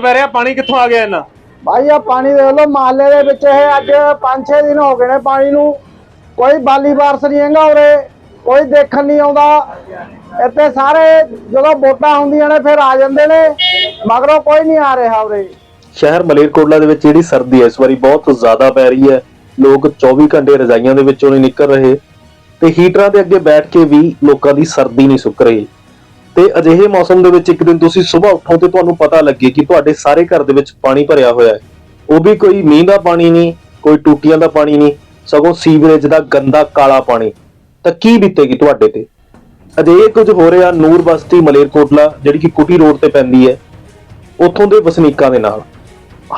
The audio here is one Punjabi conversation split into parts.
ਪੈ ਰਿਹਾ ਪਾਣੀ ਕਿੱਥੋਂ ਆ ਗਿਆ ਇਹਨਾਂ ਭਾਈ ਆ ਪਾਣੀ ਦੇਖ ਲਓ ਮਹੱਲੇ ਦੇ ਵਿੱਚ ਇਹ ਅੱਜ 5-6 ਦਿਨ ਹੋ ਗਏ ਨੇ ਪਾਣੀ ਨੂੰ। ਕੋਈ ਬਾਲੀ ਬਾਰਸ ਨਹੀਂ ਹੈਗਾ ਉਰੇ ਕੋਈ ਦੇਖਣ ਨਹੀਂ ਆਉਂਦਾ। ਇੱਥੇ ਸਾਰੇ ਜਦੋਂ ਵੋਟਾਂ ਹੁੰਦੀਆਂ ਨੇ ਫਿਰ ਆ ਜਾਂਦੇ ਨੇ ਮਗਰੋਂ ਕੋਈ ਨਹੀਂ ਆ ਰਿਹਾ ਉਰੇ। ਸ਼ਹਿਰ ਮਲੇਰਕੋਟਲਾ ਦੇ ਵਿੱਚ ਜਿਹੜੀ ਸਰਦੀ ਹੈ ਇਸ ਵਾਰੀ ਬਹੁਤ ਜ਼ਿਆਦਾ ਪੈ ਰਹੀ ਹੈ। ਲੋਕ 24 ਘੰਟੇ ਰਜ਼ਾਈਆਂ ਦੇ ਵਿੱਚੋਂ ਨਹੀਂ ਨਿਕਲ ਰਹੇ ਤੇ ਹੀਟਰਾਂ ਦੇ ਅੱਗੇ ਬੈਠ ਕੇ ਵੀ ਲੋਕਾਂ ਦੀ ਸਰਦੀ ਨਹੀਂ ਸੁੱਕ ਰਹੀ। ਤੇ ਅਜਿਹੇ ਮੌਸਮ ਦੇ ਵਿੱਚ ਇੱਕ ਦਿਨ ਤੁਸੀਂ ਸਵੇਰ ਉੱਠੋ ਤੇ ਤੁਹਾਨੂੰ ਪਤਾ ਲੱਗੇ ਕਿ ਤੁਹਾਡੇ ਸਾਰੇ ਘਰ ਦੇ ਵਿੱਚ ਪਾਣੀ ਭਰਿਆ ਹੋਇਆ ਹੈ। ਉਹ ਵੀ ਕੋਈ ਮੀਂਹ ਦਾ ਪਾਣੀ ਨਹੀਂ, ਕੋਈ ਟੂਟੀਆਂ ਦਾ ਪਾਣੀ ਨਹੀਂ, ਸਗੋਂ ਸੀਵਰੇਜ ਦਾ ਗੰਦਾ ਕਾਲਾ ਪਾਣੀ। ਤਾਂ ਕੀ ਬੀਤੇਗੀ ਤੁਹਾਡੇ ਤੇ? ਅਜਿਹੇ ਕੁਝ ਹੋ ਰਿਹਾ ਨੂਰ ਬਸਤੀ ਮਲੇਰਕੋਟਲਾ, ਜਿਹੜੀ ਕਿ ਕੁਟੀ ਰੋਡ ਤੇ ਪੈਂਦੀ ਹੈ, ਉੱਥੋਂ ਦੇ ਵਸਨੀਕਾਂ ਦੇ ਨਾਲ।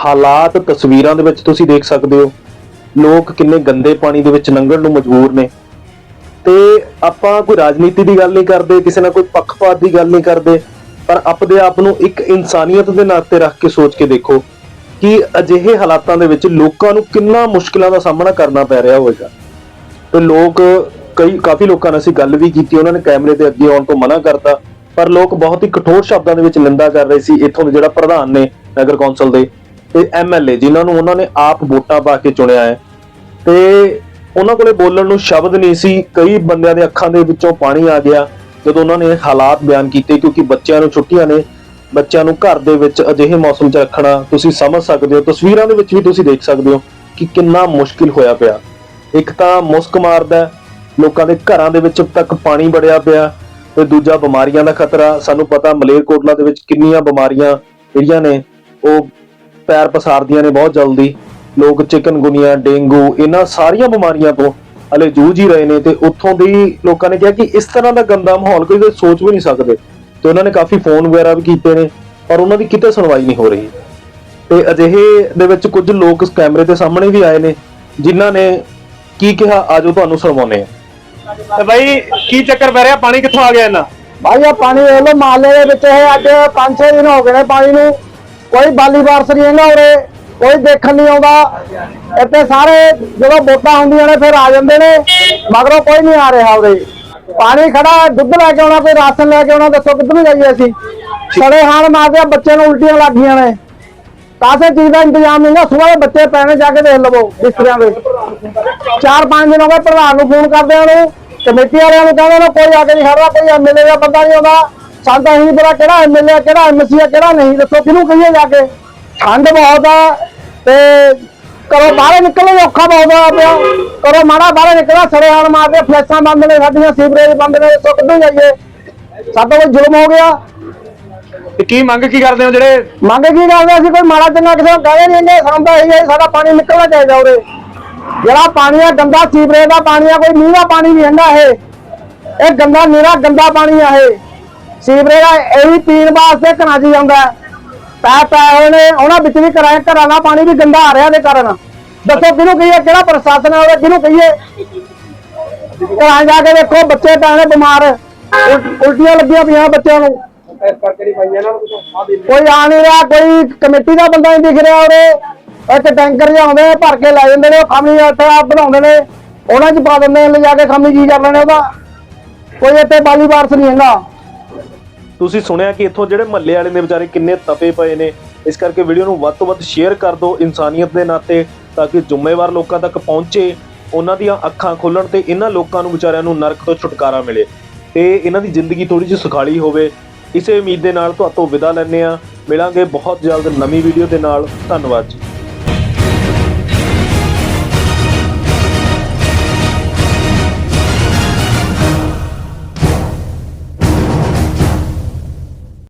ਹਾਲਾਤ ਤਸਵੀਰਾਂ ਦੇ ਵਿੱਚ ਤੁਸੀਂ ਦੇਖ ਸਕਦੇ ਹੋ। ਲੋਕ ਕਿੰਨੇ ਗੰਦੇ ਪਾਣੀ ਦੇ ਵਿੱਚ ਲੰਘਣ ਨੂੰ ਮਜਬੂਰ ਨੇ। ਤੇ ਆਪਾਂ ਕੋਈ ਰਾਜਨੀਤੀ ਦੀ ਗੱਲ ਨਹੀਂ ਕਰਦੇ, ਕਿਸੇ ਨਾਲ ਕੋਈ ਪੱਖਪਾਤ ਦੀ ਗੱਲ ਨਹੀਂ ਕਰਦੇ, ਪਰ ਆਪਦੇ ਆਪ ਨੂੰ ਇੱਕ ਇਨਸਾਨੀਅਤ ਦੇ ਨਾਤੇ ਰੱਖ ਕੇ ਸੋਚ ਕੇ ਦੇਖੋ ਕਿ ਅਜਿਹੇ ਹਾਲਾਤਾਂ ਦੇ ਵਿੱਚ ਲੋਕਾਂ ਨੂੰ ਕਿੰਨਾ ਮੁਸ਼ਕਲਾਂ ਦਾ ਸਾਹਮਣਾ ਕਰਨਾ ਪੈ ਰਿਹਾ ਹੋਵੇਗਾ। ਤੇ ਲੋਕ, ਕਈ, ਕਾਫੀ ਲੋਕਾਂ ਨਾਲ ਅਸੀਂ ਗੱਲ ਵੀ ਕੀਤੀ, ਉਹਨਾਂ ਨੇ ਕੈਮਰੇ ਦੇ ਅੱਗੇ ਆਉਣ ਤੋਂ ਮਨਾ ਕਰਤਾ, ਪਰ ਲੋਕ ਬਹੁਤ ਹੀ ਕਠੋਰ ਸ਼ਬਦਾਂ ਦੇ ਵਿੱਚ ਨਿੰਦਾ ਕਰ ਰਹੇ ਸੀ, ਇੱਥੋਂ ਦੇ ਜਿਹੜਾ ਪ੍ਰਧਾਨ ਨੇ ਨਗਰ ਕੌਂਸਲ ਦੇ, ਤੇ ਐਮਐਲਏ ਜਿਨ੍ਹਾਂ ਨੂੰ ਉਹਨਾਂ ਨੇ ਆਪ ਵੋਟਾਂ ਪਾ ਕੇ ਚੁਣਿਆ ਹੈ। ਤੇ ਉਹਨਾਂ ਕੋਲੇ ਬੋਲਣ ਨੂੰ ਸ਼ਬਦ ਨਹੀਂ ਸੀ। ਕਈ ਬੰਦਿਆਂ ਦੇ ਅੱਖਾਂ ਦੇ ਵਿੱਚੋਂ ਪਾਣੀ ਆ ਗਿਆ, ਜਦੋਂ ਉਹਨਾਂ ਨੇ ਹਾਲਾਤ ਬਿਆਨ ਕੀਤੇ ਕਿਉਂਕਿ ਬੱਚਿਆਂ ਨੂੰ ਛੁੱਟੀਆਂ ਨੇ। ਬੱਚਿਆਂ ਨੂੰ ਘਰ ਦੇ ਵਿੱਚ ਅਜਿਹੇ ਮੌਸਮ 'ਚ ਰੱਖਣਾ, ਤੁਸੀਂ ਸਮਝ ਸਕਦੇ ਹੋ, ਤਸਵੀਰਾਂ ਦੇ ਵਿੱਚ ਵੀ ਤੁਸੀਂ ਦੇਖ ਸਕਦੇ ਹੋ ਕਿ ਕਿੰਨਾ ਮੁਸ਼ਕਿਲ ਹੋਇਆ ਪਿਆ। ਇੱਕ ਤਾਂ ਮੁਸਕ ਮਾਰਦਾ ਲੋਕਾਂ ਦੇ ਘਰਾਂ ਦੇ ਵਿੱਚ ਤੱਕ ਪਾਣੀ ਵੜਿਆ ਪਿਆ ਤੇ ਦੂਜਾ ਬਿਮਾਰੀਆਂ ਦਾ ਖਤਰਾ। ਸਾਨੂੰ ਪਤਾ ਮਲੇਰਕੋਟਲਾ ਦੇ ਵਿੱਚ ਕਿੰਨੀਆਂ ਬਿਮਾਰੀਆਂ ਜਿਹੜੀਆਂ ਨੇ, ਉਹ ਪੈਰ ਪਸਾਰਦੀਆਂ ਨੇ ਬਹੁਤ ਜਲਦੀ। ਲੋਕ ਚਿਕਨਗੁਨੀਆ ਡੇਂਗੂ ਇਹਨਾਂ ਸਾਰੀਆਂ ਬਿਮਾਰੀਆਂ ਤੋਂ ਹਲੇ ਜੂਝ ਹੀ ਰਹੇ ਨੇ ਤੇ ਉੱਥੋਂ ਦੀ ਲੋਕਾਂ ਨੇ ਕਿਹਾ ਕਿ ਇਸ ਤਰ੍ਹਾਂ ਦਾ ਗੰਦਾ ਮਾਹੌਲ ਕੋਈ ਸੋਚ ਵੀ ਨਹੀਂ ਸਕਦੇ। ਤੇ ਉਹਨਾਂ ਨੇ ਕਾਫੀ ਫੋਨ ਵਗੈਰਾ ਵੀ ਕੀਤੇ ਨੇ ਪਰ ਉਹਨਾਂ ਦੀ ਕਿਤੇ ਸੁਣਵਾਈ ਨਹੀਂ ਹੋ ਰਹੀ। ਤੇ ਅਜਿਹੇ ਦੇ ਵਿੱਚ ਕੁਝ ਲੋਕ ਕੈਮਰੇ ਦੇ ਸਾਹਮਣੇ ਵੀ ਆਏ ਨੇ ਜਿਨ੍ਹਾਂ ਨੇ ਕੀ ਕਿਹਾ ਆਜੋ ਤੁਹਾਨੂੰ ਸੁਣਵਾਉਂਦੇ ਆ। ਤੇ ਬਾਈ ਕੀ ਚੱਕਰ ਪੈ ਰਿਹਾ? ਪਾਣੀ ਕਿੱਥੋਂ ਆ ਗਿਆ ਇਹਨਾਂ? ਭਾਈ ਆ ਪਾਣੀ ਦੇਖ ਲਓ ਮਹੱਲੇ ਦੇ ਵਿੱਚ ਇਹ ਅੱਜ 5-6 ਦਿਨ ਹੋ ਗਏ ਨੇ ਪਾਣੀ ਨੂੰ। ਕੋਈ ਬਾਲੀ ਬਾਰਸ ਨਹੀਂ ਹੈਗਾ ਉਰੇ। ਕੋਈ ਦੇਖਣ ਨਹੀਂ ਆਉਂਦਾ। ਇੱਥੇ ਸਾਰੇ ਜਦੋਂ ਵੋਟਾਂ ਹੁੰਦੀਆਂ ਨੇ, ਫਿਰ ਆ ਜਾਂਦੇ ਨੇ। ਮਗਰੋਂ ਕੋਈ ਨਹੀਂ ਆ ਰਿਹਾ ਉਰੇ। ਪਾਣੀ ਖੜਾ, ਦੁੱਧ ਲੈ ਕੇ ਆਉਣਾ, ਕੋਈ ਰਾਸ਼ਨ ਲੈ ਕੇ ਆਉਣਾ, ਦੱਸੋ ਕਿੱਧਰ ਨੂੰ ਜਾਈਏ ਅਸੀਂ? ਸੜੇ ਹਾਲ ਮਾਰਦੇ ਆ ਬੱਚੇ ਨੂੰ ਉਲਟੀਆਂ ਲੱਗੀਆਂ ਨੇ। ਕਾਸੇ ਚੀਜ਼ ਦਾ ਇੰਤਜ਼ਾਮ ਨਹੀਂ ਨਾ, ਸਵੇਰ ਬੱਚੇ ਪੈਣੇ ਜਾ ਕੇ ਦੇਖ ਲਵੋ, ਬਿਸਤਰਿਆਂ ਦੇ। ਚਾਰ ਪੰਜ ਦਿਨ ਹੋ ਗਏ ਪ੍ਰਧਾਨ ਨੂੰ ਫੋਨ ਕਰਦੇ ਨੂੰ ਕਮੇਟੀ ਵਾਲਿਆਂ ਨੂੰ ਕਹਿੰਦੇ ਨੇ, ਕੋਈ ਆ ਕੇ ਨਹੀਂ ਖੜਦਾ, ਕੋਈ ਐਮਐਲਏ ਦਾ ਬੰਦਾ ਨਹੀਂ ਆਉਂਦਾ। ਸਾਨੂੰ ਤਾਂ ਇਹ ਨਹੀਂ ਪਤਾ ਕਿਹੜਾ ਐਮਐਲਏ ਕਿਹੜਾ ਐਮਸੀ ਆ, ਕਿਹੜਾ ਨਹੀਂ। ਦੱਸੋ ਕਿਹਨੂੰ ਕਹੀਏ ਜਾ ਕੇ? ਠੰਡ ਬਹੁਤ ਆ ਤੇ ਕਰੋ ਬਾਹਰ ਨਿਕਲਣ ਔਖਾ ਬਹੁਤ ਆ ਪਿਆ। ਕਰੋ ਮਾੜਾ ਬਾਹਰ ਨਿਕਲਣਾ ਸੜੇ ਹਾਲ ਮਾਰਦੇ ਫਲੈਸ਼ਾਂ ਬੰਦ ਨੇ ਸਾਡੀਆਂ ਸੀਵਰੇਜ ਬੰਦ ਨੇ ਦੱਸੋ ਕਿੱਧਰ ਜਾਈਏ ਸਾਡਾ ਕੋਈ ਜ਼ੁਲਮ ਹੋ ਗਿਆ। ਤੇ ਕੀ ਮੰਗ ਕੀ ਕਰਦੇ ਹੋ ਜਿਹੜੇ ਮੰਗ ਕੀ ਕਰਦੇ ਅਸੀਂ? ਕੋਈ ਮਾੜਾ ਚੰਗਾ ਕਿਸੇ ਨੂੰ ਕਹੇ ਨਹੀਂ ਇੰਨੇ ਸਾਨੂੰ ਤਾਂ ਇਹੀ ਹੈ ਸਾਡਾ ਪਾਣੀ ਨਿਕਲਣਾ ਚਾਹੀਦਾ ਉਰੇ। ਜਿਹੜਾ ਪਾਣੀ ਆ ਗੰਦਾ ਸੀਵਰੇਜ ਦਾ ਪਾਣੀ ਆ ਕੋਈ ਮੀਂਹ ਦਾ ਪਾਣੀ ਨਹੀਂ ਹੈਗਾ ਇਹ। ਇਹ ਗੰਦਾ ਨੀਰਾ ਗੰਦਾ ਪਾਣੀ ਆ ਇਹ। ਸੀਵਰੇਜ ਦਾ ਇਹ ਵੀ ਪੀਣ ਵਾਸਤੇ ਘਰਾਂ 'ਚ ਜਾਂਦਾ ਹੈ। ਪੈ ਪੈ ਹੋਏ ਨੇ ਉਹਨਾਂ ਵਿੱਚ ਵੀ ਘਰਾਂ ਘਰਾਂ ਦਾ ਪਾਣੀ ਵੀ ਗੰਦਾ ਆ ਰਿਹਾ ਦੇ ਕਾਰਨ। ਦੱਸੋ ਕਿਹਨੂੰ ਕਹੀਏ ਕਿਹੜਾ ਪ੍ਰਸ਼ਾਸਨ ਉਹਦਾ ਕਿਹਨੂੰ ਕਹੀਏ? ਘਰਾਂ ਜਾ ਕੇ ਦੇਖੋ ਬੱਚੇ ਪੈਣੇ ਬਿਮਾਰ। ਉਲ- ਉਲਟੀਆਂ ਲੱਗੀਆਂ ਪਈਆਂ ਬੱਚਿਆਂ ਨੂੰ। ਕੋਈ ਆ ਨਹੀਂ ਰਿਹਾ ਕੋਈ ਕਮੇਟੀ ਦਾ ਬੰਦਾ ਨਹੀਂ ਦਿਖ ਰਿਹਾ ਉਰੇ। ਇੱਕ ਟੈਂਕਰ ਜਿਹਾ ਆਉਂਦੇ ਨੇ ਭਰ ਕੇ ਲੈ ਜਾਂਦੇ ਨੇ ਉਹ ਖਾਮੀ ਇੱਥੇ ਆ ਬਣਾਉਂਦੇ ਨੇ। ਉਹਨਾਂ 'ਚ ਪਾ ਦਿੰਦੇ ਨੇ ਲਿਜਾ ਕੇ ਖਾਮੀ ਕੀ ਕਰ ਲੈਣੇ ਉਹਦਾ। ਕੋਈ ਇੱਥੇ ਬਾਲੀ ਬਾਰਸ ਨਹੀਂ ਹੈਗਾ। ਤੁਸੀਂ ਸੁਣਿਆ ਕਿ ਇੱਥੋਂ ਜਿਹੜੇ ਮਹੱਲੇ ਵਾਲੇ ਨੇ ਵਿਚਾਰੇ ਕਿੰਨੇ ਤਪੇ ਪਏ ਨੇ। ਇਸ ਕਰਕੇ ਵੀਡੀਓ ਨੂੰ ਵੱਧ ਤੋਂ ਵੱਧ ਸ਼ੇਅਰ ਕਰ ਦਿਓ ਇਨਸਾਨੀਅਤ ਦੇ ਨਾਤੇ ਤਾਂ ਕਿ ਜ਼ਿੰਮੇਵਾਰ ਲੋਕਾਂ ਤੱਕ ਪਹੁੰਚੇ, ਉਹਨਾਂ ਦੀਆਂ ਅੱਖਾਂ ਖੁੱਲਣ ਤੇ ਇਹਨਾਂ ਲੋਕਾਂ ਨੂੰ ਵਿਚਾਰਿਆਂ ਨੂੰ ਨਰਕ ਤੋਂ ਛੁਟਕਾਰਾ ਮਿਲੇ। ਤੇ ਇਹਨਾਂ ਦੀ ਜ਼ਿੰਦਗੀ ਥੋੜੀ ਜਿਹੀ ਸੁਖਾਲੀ ਹੋਵੇ। ਇਸੇ ਉਮੀਦ ਦੇ ਨਾਲ ਤੁਹਾਤੋਂ ਵਿਦਾ ਲੈਂਦੇ ਆ ਮਿਲਾਂਗੇ ਬਹੁਤ ਜਲਦ ਨਵੀਂ ਵੀਡੀਓ ਦੇ ਨਾਲ। ਧੰਨਵਾਦ ਜੀ।